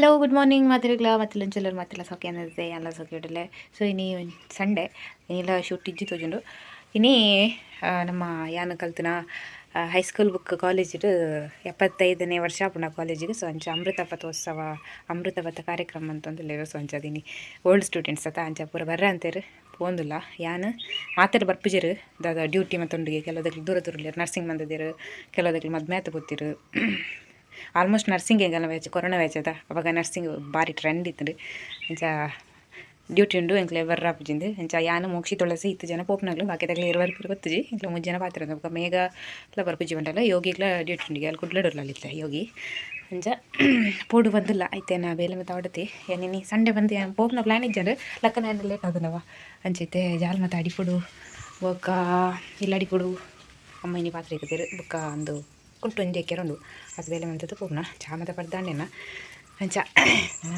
Hello good morning ಮಾತಿರಗ್ಲ ಮತ್ತೆ ಲಂಚಲ್ಲರು ಮತ್ತೆಲ್ಲ ಸೌಖ್ಯ ಅನ್ನಿದೆ ಎಲ್ಲ ಸೌಖ್ಯ ಇಡಲೆ ಸೊ ಇನ್ನೀ ಸಂಡೆ ಇನ್ನೆಲ್ಲ ಶೂಟ್ ಇಜ್ಜಿ ತೋಜುಂಡು. ಇನ್ನಿ ನಮ್ಮ ಯಾನ ಕಲ್ತಿನ ಹೈಸ್ಕೂಲ್ ಬುಕ್ ಕಾಲೇಜ್ ಎಪ್ಪತ್ತೈದನೇ ವರ್ಷ ಆಪುಂಡ ಕಾಲೇಜಿಗೆ ಸೊ ಅಂಚ ಅಮೃತ ಪಥೋತ್ಸವ ಅಮೃತ ಪಥ ಕಾರ್ಯಕ್ರಮ ಅಂತಂದು ಸೊ ಅಂಚ ಅದಿನಿ. ಓಲ್ಡ್ ಸ್ಟೂಡೆಂಟ್ಸ್ ಅತ್ತ ಅಂಚ ಪೂರ ಬರ್ರ ಅಂತೇರು ಪೋಂದಿಲ್ಲ. ಯಾನ್ ಮಾತಾಡಿ ಬರ್ಪಿಜರು. ದಾದ ಡ್ಯೂಟಿ ಮತ್ತೊಂದಿಗೆ ಕೆಲವದಕ್ಕೆ ದೂರ ದೂರ ನರ್ಸಿಂಗ್ ಬಂದಿದ್ದೀರು ಕೆಲವದಕ್ಕೆ ಮದ್ಮೇತ ಗೊತ್ತಿರು. ಆಲ್ಮೋಸ್ಟ್ ನರ್ಸಿಂಗ್ ಹೆಂಗಲ್ಲ ವ್ಯಾಚ್ ಕೊರೋನಾ ವೇಚದ ಅವಾಗ ನರ್ಸಿಂಗ್ ಭಾರಿ ಟ್ರೆಂಡ್ ಇತ್ತು ಇಂಚ ಡ್ಯೂಟಿ ಉಂಡು ಎಂಕ್ಲೆ ಬರ್ರ ಪುಜಿಂದು ಇಂಚ ಯಾನು ಮೋಕ್ಷಿ ತುಳಸಿ ಇತ್ತು ಜನ ಪೋಪ್ನಾಗ್ಲು ಬಾಕಿದಾಗ್ಲಿ ಇರುವರ್ ಪುರ ಗೊತ್ತಿ ಇಂಕ್ಲ ಮುಂಜ್ ಜನ ಪಾತ್ರ ಅವಾಗ ಮೇಘ ಎಲ್ಲ ಬರ್ಪುಜಿ ಬಂಡಲ್ಲ ಯೋಗಿಗ್ಲ ಡ್ಯೂಟಿ ಉಂಡಿಗೆ. ಅಲ್ಲಿ ಕುಡ್ಲಡಲ್ಲ ಇತ್ತ ಯೋಗಿ. ಅಂಚ ಪೋಡು ಬಂದಿಲ್ಲ. ಐತೆ ನಾ ಬೇಲೆ ಮತ್ತೆ ಆಡತಿ ಏನಿನಿ ಸಂಡೆ ಬಂದು ಪೋಪ್ನ ಪ್ಲಾನ್ ಇಜ್ಜಂಡು ಲಕ್ಕನ ಲೇಟ್ ಆದನವ. ಅಂಚೈತೆ ಜಾಲ್ ಮತ್ತೆ ಅಡಿಪುಡು ಬೊಕ್ಕ ಇಲ್ಲ ಅಡಿಪುಡು ಅಮ್ಮನಿ ಪಾತ್ರೆ ಇಕ್ಕದಿರು ಬೊಕ್ಕ ಒಂದು ಕುಂಟು ಒಂಜಿ ಕೆರಂಡು ಅದು ಬೇಲೆ ಮಂತದ್ದು ಪೂರ್ಣ ಚಾ ಮತ್ತೆ ಪಡ್ದಾಂಡೆನ ಅಂಚ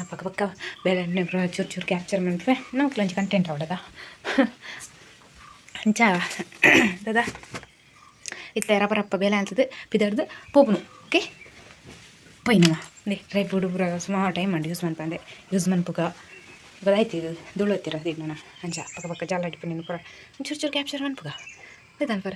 ಪಕ್ಕ ಪಕ್ಕ ಬೇಲೆ ಚೂರು ಚೂರು ಕ್ಯಾಪ್ಚರ್ ಮಾಡ್ತವೆ ನಮ್ಗೆ ಒಂಚು ಕಂಟೆಂಟ್ ಅವಡದ ಅಂಚ ದದ ಇತ್ತ ರಪ್ಪ ರಪ್ಪ ಬೇಲೆ ಅಂತದ್ದು ಪಿದರ್ದು ಪೋಪುನು ಓಕೆ ಪೈನವ ನೇ ಡ್ರೈ ಫ್ರೂಟ್ ಪೂರ ಸುಮಾರು ಟೈಮ್ ಮಾಡಿ ಯೂಸ್ ಮಾಡ್ಪಂದೆ ಯೂಸ್ ಮನ್ಪುಗ ಗೊತ್ತಾಯ್ತು ಇದು ಧೂಳು ಹತ್ತಿರ ದಿನ ಅಂಚ ಪಕ್ಕ ಪಕ್ಕ ಜಾಲ ಅಡಿಪ ನೀನು ಪೂರ ಚೂರು ಚೂರು ಕ್ಯಾಪ್ಚರ್ ಮನ್ಪುಗ ಆಯ್ತಾನ ಪರ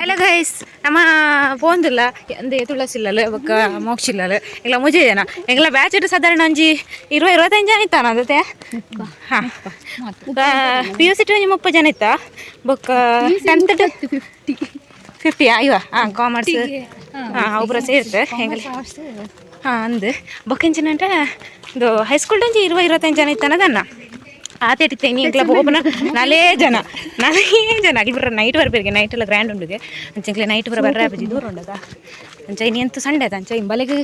ಹಲೋ ಗೈಸ್ ನಮ್ಮ ಪೋಂದಿಲ್ಲ ಎಂದೆ ತುಳಸಿಲ್ಲಲು ಬೊಕ್ಕ ಮೋಕ್ಷಿಲ್ಲಲು ಇಲ್ಲ ಮುಜೆ ಜನ ಎಂಗ್ಲ ಬ್ಯಾಚ್ ಇಟ್ಟು ಸಾಧಾರಣ ಒಂಜಿ ಇರುವ ಇರುವತ್ತೈದು ಜನ ಇತ್ತಾನ ಅದತೆ ಹಾಂ. ಪಿ ಯು ಸಿ ಟು ಒಂಜಿ ಮುಪ್ಪತ್ತು ಜನ ಇತ್ತ? ಬೊಕ್ಕ ಟೆಂತ್ ಟು ಫಿಫ್ಟಿ ಅಯ್ಯೋ ಹಾಂ ಕಾಮರ್ಸ್ ಹಾಂ ಅವು ಸೇರುತ್ತೆ ಹೆಂಗಲ್ಲ ಹಾಂ ಅಂದು. ಬೊಕ್ಕೆಂಚಿನ ಇದು ಹೈಸ್ಕೂಲ್ ಒಂಜಿ ಇರುವ ಇರುವತ್ತೈದು ಜನ ಇತ್ತಾನದನ್ನ ಆತೇಟಿತ್ತೆ ನೀ ಇಂಕ್ಲ ಹೋಗೋಣ ನಾಲೇ ಜನ ನಾಲೇ ಜನ. ಅಲ್ಲಿ ಬರ್ರ ನೈಟ್ ಬರ್ಬೇಕು ನೈಟ್ ಎಲ್ಲ ಗ್ರ್ಯಾಂಡ್ ಉಂಡುಗೆ ಅಂಚೆಂಕ್ಲೆ ನೈಟ್ ಬರ ಬರ್ರ ಬಜ್ಜಿ ದೂರ ಉಂಡದ ಅಂಚ ಇನಿ ಅಂತೂ ಸಂಡೆ ಅದ ಅಂಚ ಇಂಬಲೆಗೆ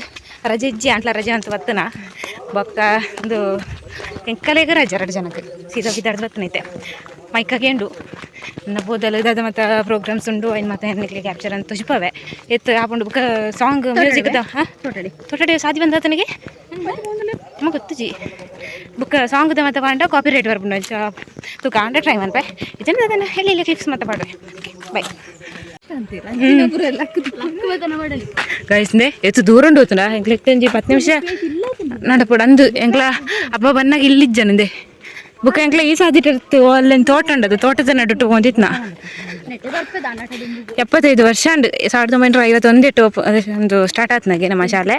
ರಜೆ ಇಜ್ಜಿ ಅಂಟ್ಲ ರಜೆ ಅಂತ ಬತ್ತನ. ಬೊಕ್ಕ ಒಂದು ಎಂಕಲೆಗೆ ರಜೆ ಎರಡು ಜನಕ್ಕೆ ಸೀದಾ ಬಿದ್ದಾಡ್ದು ಬತ್ತನೈತೆ ಮೈಕಾಗೆ ಉಂಡು ನನ್ನ ಬೋದಲು ಇದಾದ ಮತ್ತು ಪ್ರೋಗ್ರಾಮ್ಸ್ ಉಂಡು ಐದು ಮತ್ತೆ ಹೆಣ್ಣಿಗೆ ಕ್ಯಾಪ್ಚರ್ ಅಂತ ತುಜಿಪವೆ ಎತ್ತು ಆಪುಂಡು ಬುಕ್ಕ ಸಾಂಗ್ ಮ್ಯೂಸಿಕ್ ಹಾಂ? ಟೋಟಲಿ ತೋಟಡಿ ಸಾದಿ ಬಂದ ತನಗೆ ನಮ್ಮ ಗೊತ್ತುಜಿ ಬುಕ್ ಸಾಂಗ್ ಮತ್ತೆ ಪಾಂಡ ಕಾಪಿ ರೈಟ್ ಬರ್ಬುಂಡು ಅಂಚ ತು ಕಾಂಡ ಟ್ರೈ ಮನ್ಪೆ ಇದನ್ನ ಅದನ್ನ ಎಲ್ಲಿ ಇಲ್ಲಿ ಕ್ಲಿಪ್ಸ್ ಮತ್ತೆ ಪಾಡ್ರೆ ಬೈ ಅಂತೀರ ಲಕ್ ಬದನ ಮಾಡಲಿ ಗೈಸ್ನೆ ಎತ್ತು ದೂರ ಉಂಡು ಹೋತುಂಡ ಎಂಕ್ಲೆಕ್ ಒಂಜಿ ಪತ್ತು ನಿಮಿಷ ನಡಪುಡು ಅಂದು ಎಂಕ್ಲ ಈ ಸಾದಿಟ್ಟು ಅಲ್ಲಿನ ತೋಟ ಉಂಡದು ತೋಟದ ಹೊಂದಿತ್ನ ನಾ ಎಪ್ಪತ್ತೈದು ವರ್ಷ ಉಂಡು ಸಾವಿರದ ಒಂಬೈನೂರ ಐವತ್ತೊಂದೇ ಟೋಪ್ ಒಂದು ಸ್ಟಾರ್ಟ್ ಆತ್ನಾಗೆ ನಮ್ಮ ಶಾಲೆ.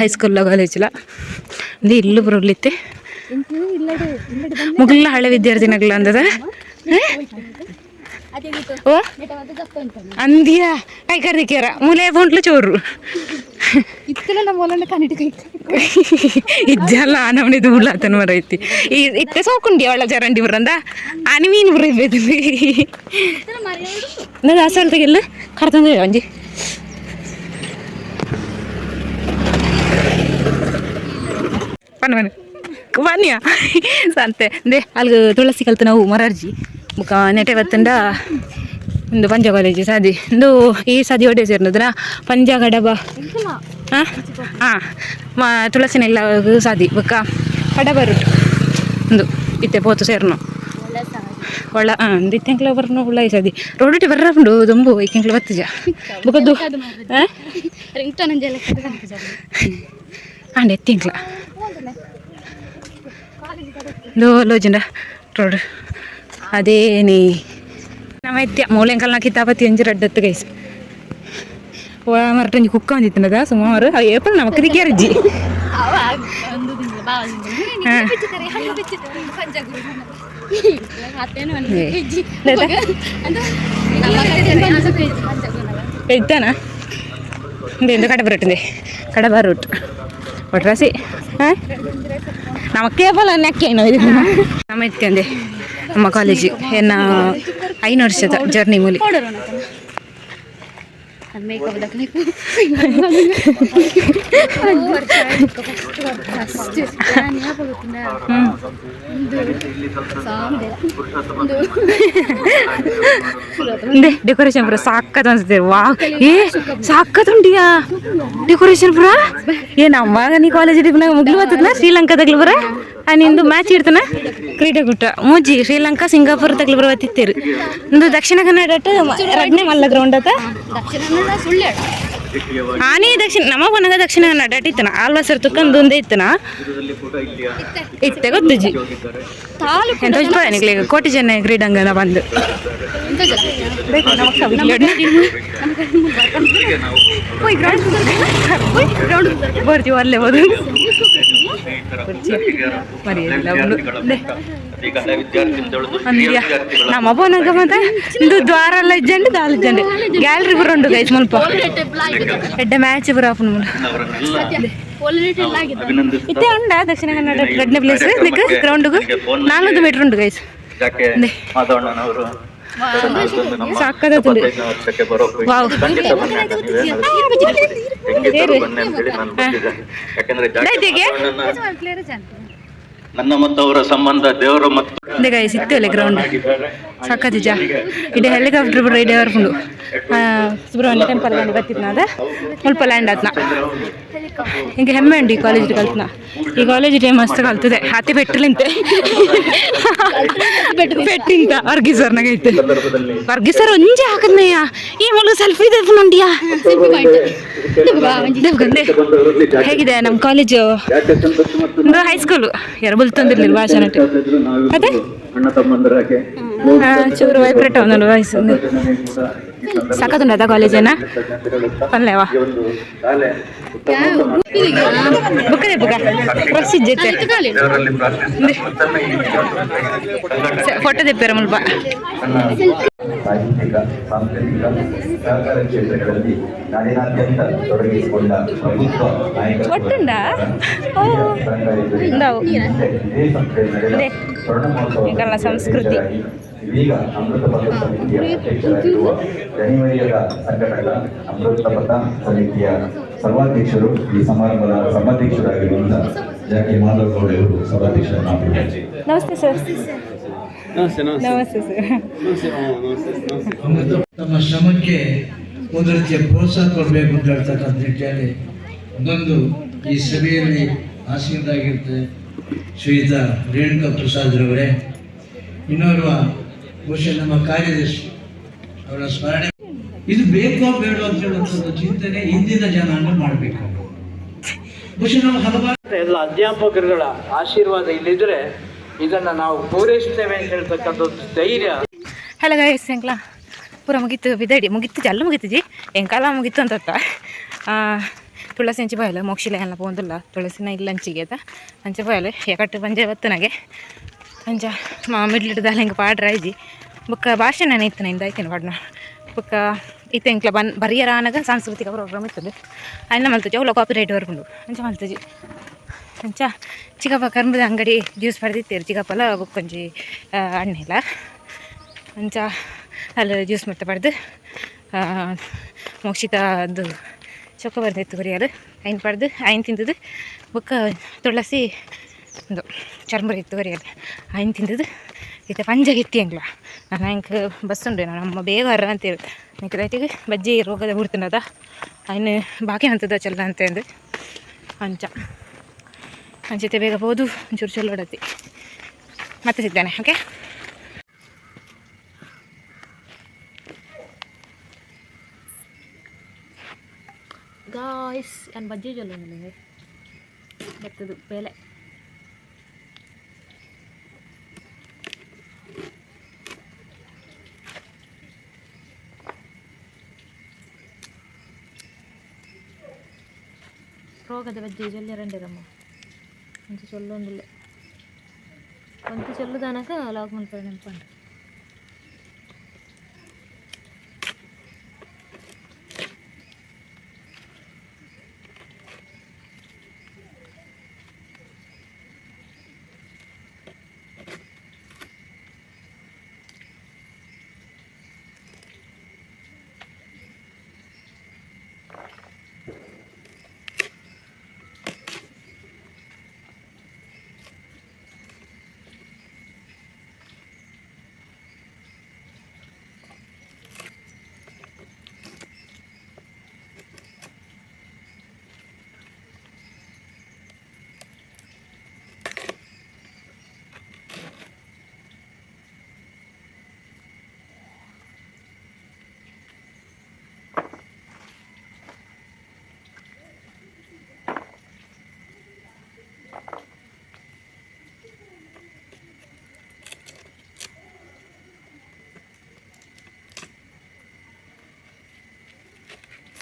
ಹೈಸ್ಕೂಲ್ ಕಾಲೇಜ್ಲ ಒಂದು ಇಲ್ಲು ಬರಲಿತ್ತೆ. ಮುಗಿಲ್ಲ ಹಳೆ ವಿದ್ಯಾರ್ಥಿನಗಳ ಅಂದದ. ಓ? ಅಂದಿಯ? ಕೈ ಕರ್ದಿಕ್ಯಾರ ಮೂಲೆ ಬಂಟ್ಲು ಚೋರು. ಕೈ. ಇಜ್ಜಲ್ಲ ನಮ್ಮನಿದು ಉಳ್ಳಾತನ ಮರ ಐತಿ. ಇತ್ತೆ ಸೋಕುಂಡಿ ಅವಳ ಜರಂಡಿ ಬರಂದ ಆನಿ ಮೀನು ಬರಬೇಕು ನಾನು ಅಸಲ್ ತೆಗೆಲ್ಲ. ಕರ್ತಂದ ಒಂಜಿ ಬನ್ನ ಬನ್ನ. ಬನ್ನಿಯ? ಸಂತೆ. ದೇ ಅಲ್ಲಿ ತುಳಸಿ ಕಲ್ತು ನಾವು ಮೊರಾರ್ಜಿ. ಮುಖ ನೆಟೆ ಬತ್ತಂಡ ಉಂದು ಪಂಜ ಕಾಲೇಜು ಸಾದಿ. ಉಂದು ಈ ಸಾದಿ ಒಡೆ ಸೇರ್ನದ್ರ ಪಂಜ ಕಡಬ. ಹಾಂ? ಹಾಂ. ತುಳಸಿನೆಲ್ಲ ಸಾದಿ. ಬೊಕ ಕಡಬ ಉಂದು ಇತ್ತೆ ಪೋತು ಸೇರ್ನು. ಒಳ್ಳ ಹಾಂ, ಒಂದು ಇತ್ತೆಂಕ್ಲ ಬರ್ನು ಉಳ್ಳ ಸಾದಿ. ರೋಡಿಟಿ ಬರ್ರಪುಂಡು ದೊಂಬು ಐಕೆಂಕ್ಲ ಬತ್ತಜ ಬೊಕದ್ದು ಹಾಂ? ಬೊಕ ಎತ್ತಿಂಕ್ಲ ಲೋ ಲೋಜಂಡ ರೋಡ್. ಅದೇ ನೀ ನಮ್ಮ ಎತ್ಯ ಮೂಲೆಂಕಲ್ನ ಕಿತಾಪತಿ ಅಂಜು ರಡ್ಡತ್ತು ಗೈಸ್ ಓ ಮರಟಂಜಿ ಕುಕ್ಕ ಒಂದಿತ್ತನದ ಸುಮಾರು ಅವು ಏಪಲ್ ನಮ್ಮ ಕದಿಗೆ ಅರ್ಜಿ ಅವ ಒಂದು ದಿನ ಬಾವಲಿಂದ ಹಾ. ಬಿಚ್ಚಿದ್ದಾರೆ ಹಣ್ಣು ಬಿಚ್ಚಿದ್ದಾರೆ ಪಂಚಗುರು ಅತ್ತೇನು ಏ. ಹೆಜ್ಜಿ ಲೇಟ? ಅಂತ ನಮ್ಮ ಕಾಲೇಜಿಗೆ. ಏನ ಐದು ವರ್ಷದ ಜರ್ನಿ ಮೂಲಿ. ಕೊಡೋರು ನನ್ನ ಮೇಕಪ್ ದಕ್ಕಬೇಕು ದೇ ಡೆಕೋರೇಷನ್ ಪುರ ಸಾಕತ್ ಅನ್ಸುತ್ತೆ ವಾ ಏ ಸಾಕತ್ ಉಂಟಿಯಾ ಡೆಕೋರೇಷನ್ ಪುರ ಏ ನಮ್ಮಾಗ ನೀ ಕಾಲೇಜ್ ಮುಗಿಲು ಮುಗ್ಲು ಬರ್ತದನ ಶ್ರೀಲಂಕಾದಾಗ್ಲು ಬರ ಆ ನಿಂದು ಮ್ಯಾಚ್ ಇರ್ತನ? ಕ್ರೀಡಾಕೂಟ ಮೂಜಿ, ಶ್ರೀಲಂಕಾ, ಸಿಂಗಾಪುರ್ ತಗ್ಲು ಬರ ಬತ್ತಿತ್ತೇರು ಒಂದು ದಕ್ಷಿಣ ಕನ್ನಡ ರಡ್ನೆ ಮಲ್ಲ ಗ್ರೌಂಡ್ ಅತ ಆನೆ ದಕ್ಷಿಣ ನಮ್ಮ ಮನಗ ದಕ್ಷಿಣ ಕನ್ನಡ ಇತ್ತನ ಆಲ್ವಾಸರ್ ತುಕ್ಕಂದು ಒಂದೇ ಇತ್ತನ. ಇತ್ತೆ ಗೊತ್ತುಜಿ ತಾಲೂಕು ಎಂತ ನಿಗ್ಲಿ ಕೋಟಿ ಜನ ಕ್ರೀಡಾಂಗಣ ಬಂದು? ಬರ್ತೀವಿ. ಅಲ್ಲೇ ಹೋದು ಅಂದ್ಯಾ? ನಮ್ಮ ಬೋನಗ ಮತ್ತೆ ಇಂದು ದ್ವಾರ ಎಲ್ಲ ಇಜ್ಜಂಡು ದಾಲ್ ಇಜ್ಜಂಡು ಗ್ಯಾಲರಿ ಬರೋಂಡು ಗೈಸ್ ಮುಲ್ಪ. ಎಡ್ಡೆ ಮ್ಯಾಚ್ ಬರಾಪುನ ಮುಲ ಇತ್ತೆ ಉಂಡ ದಕ್ಷಿಣ ಕನ್ನಡ ಗಡ್ನೆ ಪ್ಲೇಸ್ ಗ್ರೌಂಡ್ ಗ್ರೌಂಡ್ಗು ನಾಲ್ಕು ಮೀಟರ್ ಉಂಟು ಗೈಸ್ ಯಾಕೆ ಮಾಧವಣ್ಣನವರು. ವಾವ್ ಬಂದಿದ್ದೆ ಯಾಕಂದ್ರೆ ನನ್ನ ಮತ್ತು ಅವರ ಸಂಬಂಧ ದೇವರ ಮತ್ತು ಇಂದೆ ಗೈಸ್ ಇತ್ತು ಅಲ್ಲೇ ಗ್ರೌಂಡ್ ಸಕ್ಕತ್ ಜಾ ಇದೆ ಹೆಲಿಕಾಪ್ಟರ್ ಬರೋ ಇಡೆ ಬರ್ಕೊಂಡು ಸುಬ್ರಹ್ಮಣ್ಯ ಟೆಂಪಲ್ ಗಾಂಡಿ ಬರ್ತಿದ್ನ ಅದ ಸ್ವಲ್ಪ ಲ್ಯಾಂಡ್ ಆತ್ನ. ಹಿಂಗೆ ಹೆಮ್ಮೆ ಉಂಟು ಈ ಕಾಲೇಜ್ ಕಲ್ತ್ನ. ಈ ಕಾಲೇಜ್ ಡೇ ಮಸ್ತ್ ಕಲ್ತದೆ. ಹಾತಿ ಪೆಟ್ಟಲಿಂತೆ ಪೆಟ್ಟಿಂತ. ವರ್ಗಿ ಸರ್ನಾಗ ಐತೆ. ವರ್ಗೀಸರ್ ವರ್ಗಿ ಸರ್ ಒಂಜೆ ಹಾಕದ್ನಯ್ಯ. ಈ ಮಗಳು ಸೆಲ್ಫಿ ಜಾಕೆ ಹೇಗಿದೆ ನಮ್ಮ ಕಾಲೇಜು ಹೈಸ್ಕೂಲು ಸಂತೋಷ ಎರಬಲ್ ತಂದಿರ್ಲಿಲ್ಲ ಭಾಷಣ ಅದೇ? ಚೂರು ವೈಬ್ರೇಟ್ ಒಂದೊಂದು ವಾಯ್ಸ್ ಜನನೇ ಕೂಡ ಈ ಸಂದರ್ಭದಲ್ಲಿ ಸಾಕತ್ತುಂಡ ಅದ ಕಾಲೇಜೇನ ಪಲ್ಲೆವಾ ಈ ಒಂದು ಶಾಲೆ ಉತ್ತಮ ಬುಕ್ಕದೆ ಬುಕ್ಕ ಪ್ರಸಿದ್ಧ ಐತೆ ದೇವರಲ್ಲಿ ಪ್ರಾರ್ಥಿಸಿ ತನ್ನ ಈ ಸಂಘಟನೆ ಫೋಟೋ ತೆಪ್ಪೇರ ಮುಲ್ಪ ತನ್ನ ಸಾಹಿತ್ಯಿಕ ಸಾಂಸ್ಕೃತಿಕ ಸಹಕಾರ ಕ್ಷೇತ್ರಗಳಲ್ಲಿ ನಾಡಿನಾದ್ಯಂತ ತೊಡಗಿಸಿಕೊಂಡ ಪ್ರಭುತ್ವ ನಾಯಕತ್ವ ಒಟ್ಟುಂಡ? ಓ. ಉಂಡಾವು. ಇದೇ ಸಂಸ್ಥೆಯಲ್ಲಿ ನಡೆದ ಇದೆ. ಸ್ವರ್ಣ ಮಹೋತ್ಸವದ ಈಗೆಲ್ಲ ಸಂಸ್ಕೃತಿ. ಇದೀಗ ಅಮೃತ ಪಥ ಸಮಿತಿಯ ಅಧ್ಯಕ್ಷರಾಗಿರುವ ಜನಿವರಿಯದ ಸಂಘಟಕ ಅಮೃತ ಪಥ ಸಮಿತಿಯ ಸರ್ವಾಧ್ಯಕ್ಷರು ಈ ಸಮಾರಂಭದ ಸಭಾಧ್ಯಕ್ಷರಾಗಿರುವಂತಹ ಜಾಕೆ ಮಾಧವಗೌಡ ಇವರು ಸಭಾಧ್ಯಕ್ಷರಾಗಿದ್ದಾರೆ ನಮಸ್ತೆ ಸರ್. ನಮಸ್ತೆ ಸರ್. ತಮ್ಮ ಶ್ರಮಕ್ಕೆ ಒಂದು ರೀತಿಯ ಪ್ರೋತ್ಸಾಹ ಕೊಡಬೇಕು ಅಂತ ಹೇಳ್ತಕ್ಕಂಥ ನಿಟ್ಟಿನಲ್ಲಿ ಒಂದೊಂದು ಈ ಸಭೆಯಲ್ಲಿ ಆಸೀನರಾಗಿರುತ್ತೆ ಶ್ರೀಯುತ ರೇಣುಕಾ ಪ್ರಸಾದ್ರವರೇ ಇನ್ನೋರ್ವ ಬಹುಶಃ ನಮ್ಮ ಕಾರ್ಯದರ್ಶಿ ಅವರ ಸ್ಮರಣೆ. ಇದು ಬೇಕೋ ಬೇಡೋ ಅಂತ ಹೇಳುವಂಥದ್ದು ಚಿಂತನೆ ಇಂದಿನ ಜನಾಂಗ ಮಾಡಬೇಕು. ಬಹುಶಃ ನಾವು ಹಲವಾರು ಎಲ್ಲ ಅಧ್ಯಾಪಕರುಗಳ ಆಶೀರ್ವಾದ ಇಲ್ಲಿದ್ರೆ ಇದನ್ನ ನಾವು ಪೂರೈಸ್ತೇವೆ ಅಂತ ಹೇಳ್ತಕ್ಕಂಥ ಒಂದು ಧೈರ್ಯ. ಹಲೋ ಗೈಸ್ ಪೂರ ಮುಗೀತು ಬಿದಡಿ ಮುಗೀತು ಜಲ್ಲ ಮುಗೀತು ಜಿ. ಎಂಕಾಲ ಮುಗಿತು ಅಂತ ತುಳಸಿ ಹಂಚಿ ಬಾಯಲ್ಲ ಮೋಕ್ಷಿಲ ಎಲ್ಲ ಬಂದಿಲ್ಲ ತುಳಸಿನ ಇಲ್ಲ ಹಂಚಿಗೆ ಅದ. ಹಂಚಿ ಬಾಯಲ್ಲ ಯಾಕಟ್ಟು ಬಂದೆ ಇವತ್ತು ಬತ್ತನಾಗೆ ಅಂಚ ಮಾ ಮಿಡ್ಲಿಡ್ದ ಹಿಂಗೆ ಪಾಡ್ರ ಐಜಿ ಬುಕ್ಕ ಭಾಷಣ ಇತ್ತು ಇಂದ ಐತೇನೆ ಪಾಡ್ನ? ಬುಕ್ಕ ಇತ್ತೆ ಇಂಕ್ಲ ಬನ್, ಬರಿಯರ ಆನಾಗ ಸಾಂಸ್ಕೃತಿಕ ಪ್ರೋಗ್ರಾಮ್ ಇತ್ತು ಅನ್ನ ಮಲ್ತಜಿ ಅವಳ ಕಾಪಿ ರೈಟ್ ಬರ್ಕೊಂಡು ಅಂಚ ಮಲ್ತಜಿ ಅಂಚ, ಚಿಕ್ಕಪ್ಪ ಕರ್ಮದ ಅಂಗಡಿ ಜ್ಯೂಸ್ ಪಡೆದಿತ್ತೇರು. ಚಿಕ್ಕಪ್ಪಲ ಬುಕ್ಕೊಂಜಿ ಅಣ್ಣಿಲ್ಲ ಅಂಚ, ಅಲ್ಲಿ ಜ್ಯೂಸ್ ಮತ್ತೆ ಪಡೆದು ಮೋಕ್ಷಿತ ಅದು ಚೊಕ್ಕ ಬರ್ದಿತ್ತು ಕುರಿಯರು ಐನ್ ಪಡೆದು, ಐನ್ ತಿಂದದ್ದು. ಬುಕ್ಕ ತುಳಸಿ ಒಂದು ಚರ್ಮರಿ ಬರೆಯಲ್ಲ ಆಯ್ನು ತಿಂದದ್ದು. ಇತ್ತೆ ಪಂಜಗಿತ್ತಿ ಅಂಗ್ಲ ನಾನು ಹೆಂಗೆ ಬಸ್ ನಾನು ನಮ್ಮ ಬೇಗ ಹರ ಅಂತೇಳಿ ನಿಂಗೆ ರೈತಿಗೆ ಬಜ್ಜಿ ರೋಗದ ಹುಡ್ತಿನದ ಅನ್ನು ಬಾಕಿ ಅಂತದ ಚಲ್ಲ ಅಂತ ಅಂದು. ಅಂಚ. ಅಂಚತೆ ಬೇಗ ಹೋದು, ಒಂಚೂರು ಚಲ್ಲೋಡತಿ ಮತ್ತೆ ಸಿಗ್ತಾನೆ ಓಕೆ ಗಾಯ್ಸ್ ನಾನು ಬಜ್ಜಿ ಚಲೋ ನನಗೆ ಬರ್ತದು, ಬೇಲೆ. ರೋಗದ ಬಜ್ಜಿ ಜೊಲ್ಲೆ ರಂಡಿರಮ್ಮ ಒಂಚ ಚೊಲ್ಲೊಂದಿಲ್ಲ ಒಂಚ ಚೊಲ್ಲುದಾನಕ ಲಾಗ್ ಮಲ್ಪರೆ ನೆನ್ಪಂಡು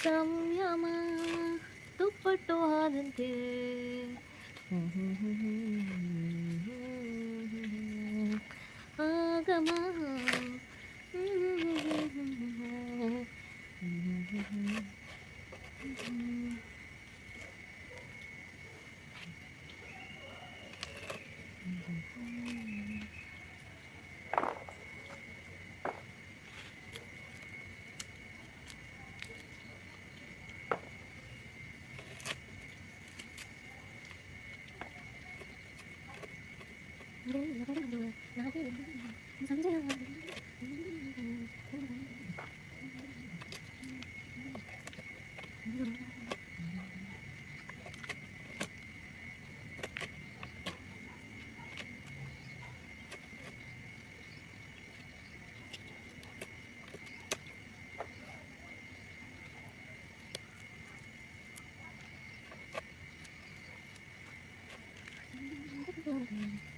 ಸಂಯಮ ದುಪ್ಪಟ್ಟು ಆದಂತೆ ಆಗಮ Mm-hmm.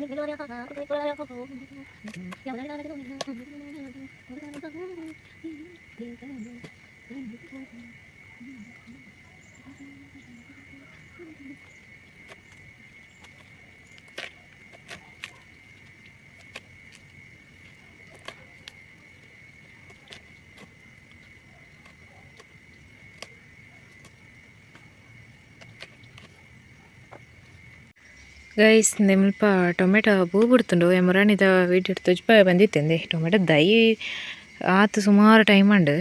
Thank you. ಗೈಸ್ ನಿಮ್ಮಲ್ಪ ಟೊಮೆಟೊ ಪೂ ಬಿಡ್ತುಂಡು. ಎಮರಾಣಿದ ವೀಡಿಯೋ ತುಜ್ಪ ಬಂದಿತ್ತಂದೆ. ಟೊಮೆಟೊ ದೈ ಆತು ಸುಮಾರು ಟೈಮ್ ಉಂಡು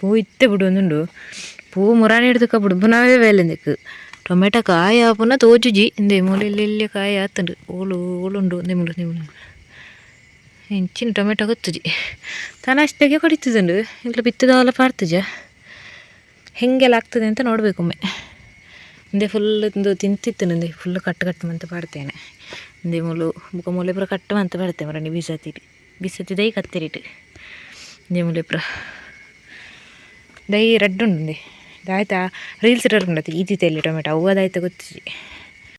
ಪೂ ಇತ್ತೆ ಬಿಡೊಂದುಂಡು. ಪೂ ಮುರಾಣಿ ಹಿಡ್ದಕ್ಕ ಬುಡ್ಬುನಾವೇ ವೇಲೆಂದಕ್ಕೆ ಟೊಮೆಟೊ ಕಾಯಿ ಆಪುನ ತೋಜುಜಿ. ಇಂದೆ ಮೂಲೆಲ್ಲೆಲ್ಲಿ ಕಾಯಿ ಆತುಂಡು. ಓಳು ಓಳುಂಡು ನಿಮ್ಳು ನಿಮ್ಳು ಹೆಂಚಿನ ಟೊಮೆಟೊ ಗೊತ್ತುಜಿ. ತಾನ ಅಷ್ಟಾಗೆ ಕಡಿತದುಂಡು ಇಂಕ್ಲ ಬಿತ್ತದಾಲ ಪಾರ್ತಜ ಹೆಂಗೆಲ್ಲ ಆಗ್ತದೆ ಅಂತ ನೋಡಬೇಕೊಮ್ಮೆ ಇಂದೆ ಫುಲ್ ಇಂದು ತಿಂತಿತ್ತು ನಂದೆ ಫುಲ್ ಕಟ್ಟು ಕಟ್ಟು ಮಂತ ಪಾಡ್ತೇನೆ ಇಂದೆ ಮೂಲು ಬುಕ ಮೂಲೆ ಪುರ ಕಟ್ಟು ಮಂತ ಪಾಡ್ತೇವೆ ಮರಣಿ ಬೀಸತ್ತಿರಿ ಬೀಸತ್ತಿ ದೈ ಕತ್ತಿರಿಟ್ಟು ಇಂದೆ ಮೂಲೆ ಪುರ ದೈ ರೆಡ್ ಉಂಡು ಇಂದೆ ಆಯ್ತಾ ರೀಲ್ಸ್ ಇಟ್ಟು ಈತಿತ್ತೆ ಇಲ್ಲಿ ಟೊಮೆಟೊ ಅವು ಅದಾಯ್ತು ಗೊತ್ತಿ지